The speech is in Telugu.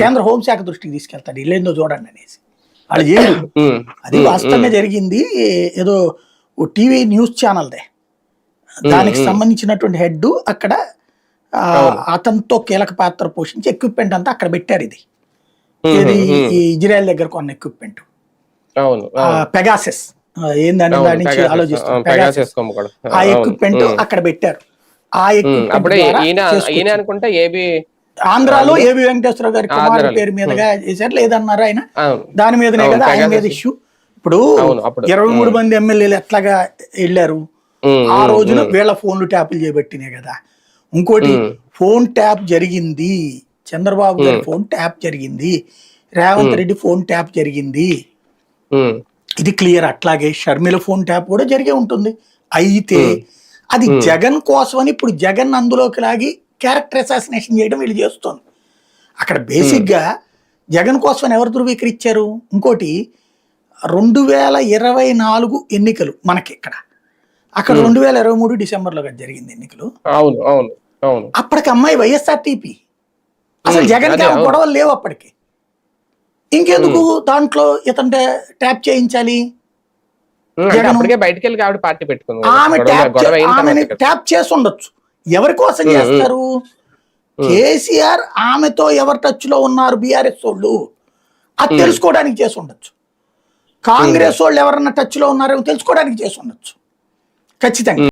కేంద్ర హోంశాఖ దృష్టికి తీసుకెళ్తాడు. ఇల్లేందో చూడండి అనేసి. వాళ్ళు చేయరు అది వాస్తవంగా జరిగింది. ఏదో టీవీ న్యూస్ ఛానల్దే. దానికి సంబంధించినటువంటి హెడ్ అక్కడ ఆ, అతనితో కీలక పాత్ర పోషించి ఎక్విప్మెంట్ అంతా అక్కడ పెట్టారు ఇది. ఇది ఇజ్రాయెల్ దగ్గర కొన్న ఎక్విప్మెంట్. పెగాసెస్. ఏందని దాని నుంచి ఆలోచిస్తాం ఆ ఎక్విప్మెంట్ అక్కడ పెట్టారు. ఆ ఎక్విప్మెంట్ అనుకుంటా ఏబి ఆంధ్రాలో ఏబి వెంకటేశ్వర గారి ఆంధ్రాలో. పేరు మీదుగా చేశారు? లేదన్నారు ఆయన? దాని మీదనే కదా ఆయన మీద. ఇష్యూ ఇప్పుడు. ఇరవై మూడు మంది ఎమ్మెల్యేలు ఎట్లాగా వెళ్ళారు? ఆ రోజున వీళ్ళ ఫోన్లు ట్యాపులు చేయబట్టినాయి కదా. ఇంకోటి ఫోన్ ట్యాప్ జరిగింది. చంద్రబాబు గారి ఫోన్ ట్యాప్ జరిగింది. రేవంత్ రెడ్డి ఫోన్ ట్యాప్ జరిగింది. ఇది క్లియర్. అట్లాగే షర్మిల ఫోన్ ట్యాప్ కూడా జరిగే ఉంటుంది. అయితే అది జగన్ కోసమని ఇప్పుడు జగన్ అందులోకి లాగి క్యారెక్టర్ అసాసినేషన్ చేయడం వీళ్ళు చేస్తుంది. అక్కడ బేసిక్గా జగన్ కోసమని ఎవరు ధృవీకరించారు? ఇంకోటి రెండు వేల ఇరవై నాలుగు ఎన్నికలు మనకి ఇక్కడ. అక్కడ రెండు వేల ఇరవై మూడు డిసెంబర్లో జరిగింది ఎన్నికలు. అవును అవును అవును. అప్పటికి అమ్మాయి వైఎస్ఆర్టీపీ. అసలు ఉమ్, జగన్. గొడవలు లేవు అప్పటికి. ఇంకెందుకు దాంట్లో ఇతను ట్యాప్ చేయించాలి? జగన్ ఆవిడ పార్టీ పెట్టుకుంది. ఆమె ఆమెని. ట్యాప్ చేసి ఉండొచ్చు. ఎవరి కోసం చేస్తారు? కేసీఆర్ ఆమెతో ఎవరు టచ్లో ఉన్నారు బీఆర్ఎస్ వాళ్ళు? అది తెలుసుకోవడానికి చేసి ఉండొచ్చు. కాంగ్రెస్ వాళ్ళు ఎవరన్నా టచ్లో ఉన్నారేమో తెలుసుకోవడానికి చేసి ఉండొచ్చు. ఖచ్చితంగా.